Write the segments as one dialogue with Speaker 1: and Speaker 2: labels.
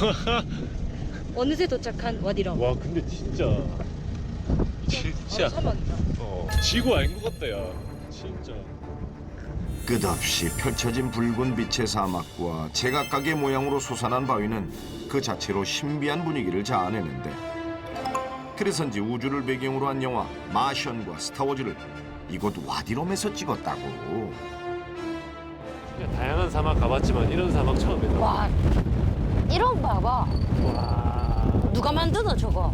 Speaker 1: 어느새 도착한 와디럼.
Speaker 2: 와 근데 진짜. 진짜
Speaker 1: 사막이다.
Speaker 2: 어 지구 아닌 것 같다 야. 진짜.
Speaker 3: 끝없이 펼쳐진 붉은 빛의 사막과 제각각의 모양으로 솟아난 바위는 그 자체로 신비한 분위기를 자아내는데 그래서인지 우주를 배경으로 한 영화 마션과 스타워즈를 이곳 와디롬에서 찍었다고.
Speaker 2: 그냥 다양한 사막 가봤지만 이런 사막 처음이다.
Speaker 1: 와, 이런 거 봐봐.
Speaker 2: 와
Speaker 1: 누가 만드노 저거?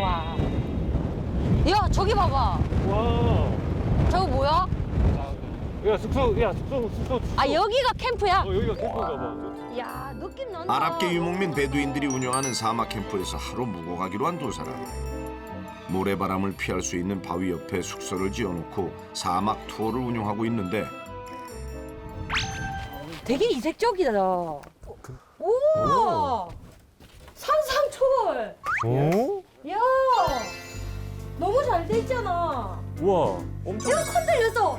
Speaker 1: 와. 야, 저기 봐봐.
Speaker 2: 와.
Speaker 1: 저거 뭐야?
Speaker 2: 야 숙소 야 숙소 숙소 숙소.
Speaker 1: 아, 여기가 캠프야?
Speaker 2: 어 여기가 캠프인가 봐
Speaker 1: 야, 느낌 난다.
Speaker 3: 아랍계 유목민 베두인들이 운영하는 사막 캠프에서 하루 묵어가기로 한 두 사람 모래바람을 피할 수 있는 바위 옆에 숙소를 지어놓고 사막 투어를 운영하고 있는데
Speaker 1: 되게 이색적이다. 우와! 상상초월!
Speaker 2: 오?
Speaker 1: 야! 너무 잘 돼 있잖아.
Speaker 2: 우와 엄청
Speaker 1: 에어컨 들렸어.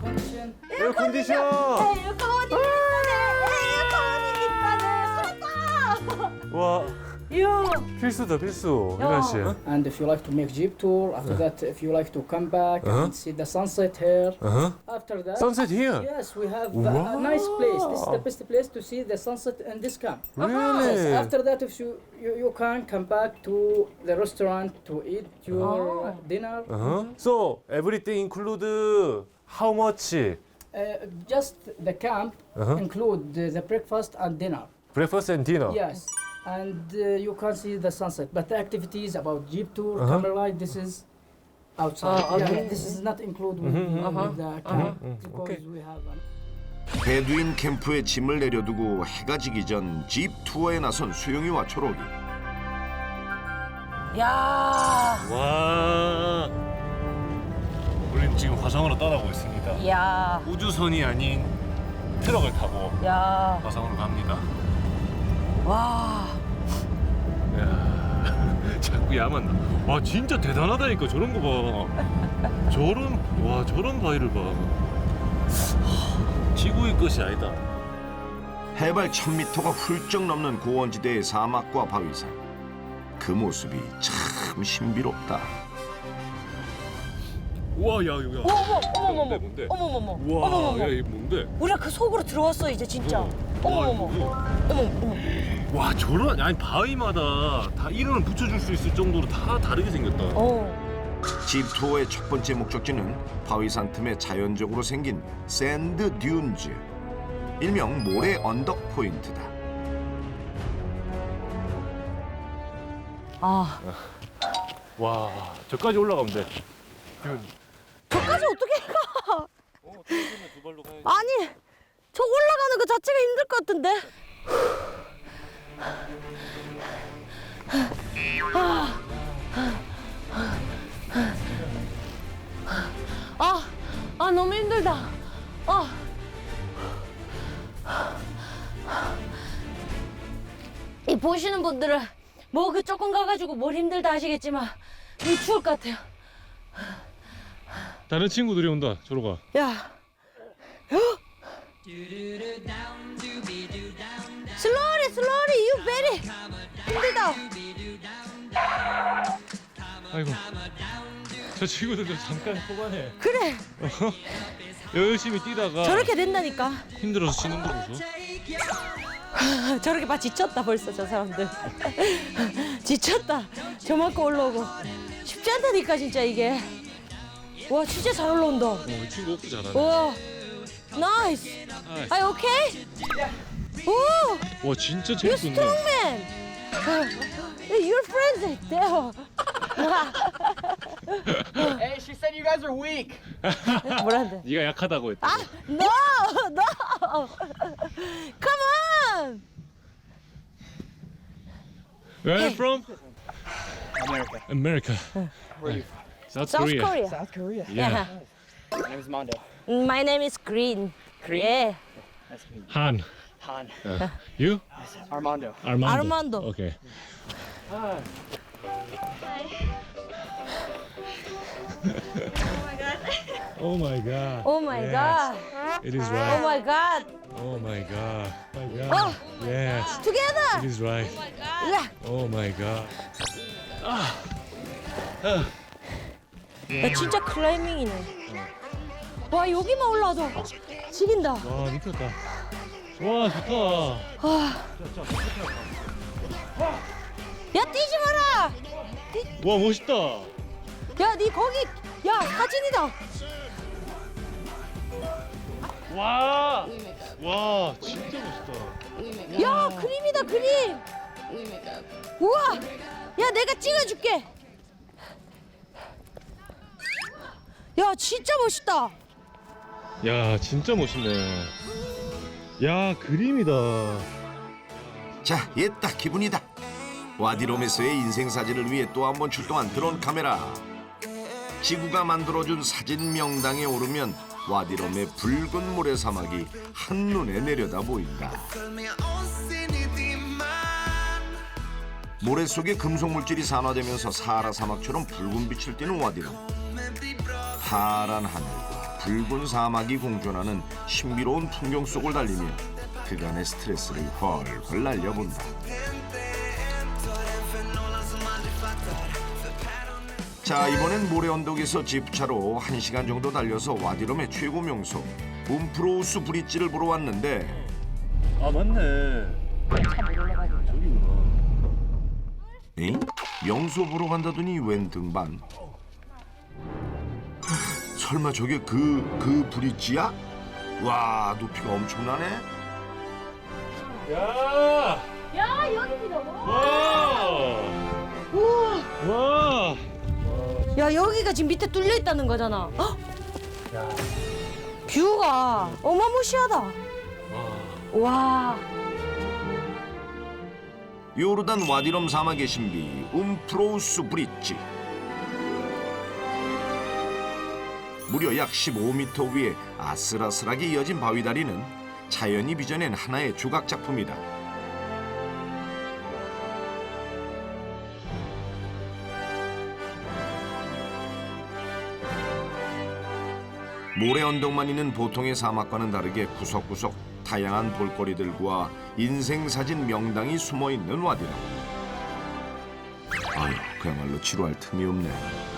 Speaker 4: Condition.
Speaker 2: 에어컨디션
Speaker 1: 에어컨이 있다네.
Speaker 2: 필수다 필수
Speaker 1: 야.
Speaker 2: 이나 씨
Speaker 4: And if you like to make jeep tour, after that, if you like to come back
Speaker 2: Uh-huh.
Speaker 4: and see the sunset here,
Speaker 2: 어허
Speaker 4: after that,
Speaker 2: Sunset here
Speaker 4: yes, we have
Speaker 2: Wow.
Speaker 4: a nice place. This is the best place to see the sunset in this camp. Yes,
Speaker 2: Really?
Speaker 4: after that, if you, you you can come back to the restaurant to eat your
Speaker 1: Oh.
Speaker 4: dinner.
Speaker 2: Uh-huh. So everything include how much?
Speaker 4: Uh, just the camp
Speaker 2: Uh-huh.
Speaker 4: include the, the breakfast and dinner.
Speaker 2: Breakfast and dinner.
Speaker 4: Yes, And uh, you can see the sunset. But the activities about jeep tour,
Speaker 2: Uh-huh.
Speaker 4: camera ride, this is outside.
Speaker 1: Oh,
Speaker 4: Yeah,
Speaker 1: okay.
Speaker 4: this is not included with,
Speaker 2: Mhm,
Speaker 4: with
Speaker 1: uh-huh,
Speaker 4: the camp
Speaker 2: mhm,
Speaker 4: because
Speaker 2: okay.
Speaker 4: we have. An
Speaker 3: 베두인 캠프에 짐을 내려두고 해가 지기 전 집 투어에 나선 수영이와 초록이
Speaker 1: 야.
Speaker 2: 와. 우리는 지금 화성으로 떠나고 있습니다.
Speaker 1: 야.
Speaker 2: 우주선이 아닌 트럭을 타고
Speaker 1: 야.
Speaker 2: 화성으로 갑니다.
Speaker 1: 와.
Speaker 2: 야, 자꾸 야만 나. 와 진짜 대단하다니까 저런 거 봐. 저런 와 저런 바위를 봐. 하, 지구의 것이 아니다.
Speaker 3: 해발 1000m가 훌쩍 넘는 고원지대의 사막과 바위산 그 모습이 참 신비롭다
Speaker 2: 우와 야 이거.
Speaker 1: 어머 어머 어머
Speaker 2: 뭔데
Speaker 1: 어머.
Speaker 2: 뭔데?
Speaker 1: 어머 어머.
Speaker 2: 우와
Speaker 1: 어머 어머.
Speaker 2: 야 이게 뭔데?
Speaker 1: 우리가 그 속으로 들어왔어 이제 진짜. 어머
Speaker 2: 와,
Speaker 1: 어머.
Speaker 2: 이거.
Speaker 1: 어머 어머.
Speaker 2: 와 저런 아니 바위마다 다 이름을 붙여줄 수 있을 정도로 다 다르게 생겼다.
Speaker 1: 어.
Speaker 3: 집 투어의 첫 번째 목적지는 바위산 틈에 자연적으로 생긴 샌드 듄즈 일명 모래 언덕 포인트다
Speaker 1: 아.
Speaker 2: 와 저까지 올라가면 돼.
Speaker 1: 저까지 어떻게 가?
Speaker 2: 어, 두 발로 가야지.
Speaker 1: 아니 저 올라가는 거 자체가 힘들 것 같은데. 아, 아 너무 힘들다. 아. 이 보시는 분들은 뭐 그 조금 가가지고 뭘 힘들다 하시겠지만 이 추울 것 같아요.
Speaker 2: 다른 친구들이 온다. 저로 가.
Speaker 1: 야. 슬로리 슬로리 유 베리 힘들다.
Speaker 2: 아이고. 저 친구들도 잠깐 뽑아내.
Speaker 1: 그래
Speaker 2: 열심히 뛰다가
Speaker 1: 저렇게 된다니까.
Speaker 2: 힘들어서 쉬는 거 보소.
Speaker 1: 저렇게 봐 지쳤다 벌써 저 사람들. 지쳤다. 저만큼 올라오고 쉽지 않다니까 진짜 이게. 와 진짜 잘 올라온다.
Speaker 2: 어, 이 친구 옥도 잘하네.
Speaker 1: 와 나이스.
Speaker 2: 나이스.
Speaker 1: 아 오케이. 오.
Speaker 2: 와 진짜
Speaker 1: You
Speaker 2: 재밌네.
Speaker 1: strong man. Your friends there.
Speaker 4: Hey, she said you guys are weak.
Speaker 1: 뭐란데?
Speaker 2: 네가 약하다고 했다.
Speaker 1: 아, no, no. Come on.
Speaker 2: Where are you from?
Speaker 4: America.
Speaker 2: America.
Speaker 4: Where are you
Speaker 2: South,
Speaker 1: South
Speaker 2: Korea.
Speaker 1: Korea.
Speaker 4: South Korea.
Speaker 2: Yeah.
Speaker 4: My name is Mondo.
Speaker 1: My name is Green.
Speaker 4: Green?
Speaker 1: Yeah.
Speaker 2: Han.
Speaker 4: Han.
Speaker 2: Uh, you?
Speaker 4: Armando.
Speaker 2: Armando.
Speaker 1: Armando.
Speaker 2: Okay. Hi. Oh my god.
Speaker 1: Oh my
Speaker 2: Yes.
Speaker 1: god.
Speaker 2: It is
Speaker 1: Oh my god.
Speaker 2: Oh my god. Oh my oh. god.
Speaker 1: Oh.
Speaker 2: Yes.
Speaker 1: Together.
Speaker 2: It is right.
Speaker 1: oh my Yeah.
Speaker 2: Oh my god. Ah. Ah.
Speaker 1: 야 진짜 클라이밍이네. 와 여기만 올라와도 지긴다.
Speaker 2: 와 미쳤다. 와 좋다.
Speaker 1: 야 뛰지 마라.
Speaker 2: 와 멋있다.
Speaker 1: 야 니 거기 야 사진이다.
Speaker 2: 와. 와 진짜 멋있다.
Speaker 1: 야 그림이다 그림. 우와. 야 내가 찍어줄게. 야 진짜 멋있다.
Speaker 2: 야 진짜 멋있네. 야 그림이다.
Speaker 3: 자, 얘딱 기분이다. 와디롬에서의 인생 사진을 위해 또 한 번 출동한 드론 카메라. 지구가 만들어준 사진 명당에 오르면 와디롬의 붉은 모래 사막이 한눈에 내려다 보인다. 모래 속에 금속 물질이 산화되면서 사하라 사막처럼 붉은 빛을 띠는 와디롬. 파란 하늘과 붉은 사막이 공존하는 신비로운 풍경 속을 달리며 그간의 스트레스를 훨훨 날려본다. 자 이번엔 모래 언덕에서 집차로 1시간 정도 달려서 와디롬의 최고 명소 움프로우스 브릿지를 보러 왔는데
Speaker 2: 아 맞네. 저기구나.
Speaker 3: 에? 명소 보러 간다더니 웬 등반? 설마 저게 그, 그 브릿지야? 와 높이가 엄청나네
Speaker 2: 야.
Speaker 1: 야 여기다.
Speaker 2: 와.
Speaker 1: 우와.
Speaker 2: 와.
Speaker 1: 야 여기가 지금 밑에 뚫려 있다는 거잖아. 헉! 뷰가 어마무시하다. 와.
Speaker 3: 요르단 와디롬 사막의 신비 움프로우스 브릿지 무려 약 15m 위에 아슬아슬하게 이어진 바위다리는 자연이 빚어낸 하나의 조각 작품이다 모래 언덕만 있는 보통의 사막과는 다르게 구석구석 다양한 볼거리들과 인생 사진 명당이 숨어 있는 와디라. 아유, 그야말로 지루할 틈이 없네.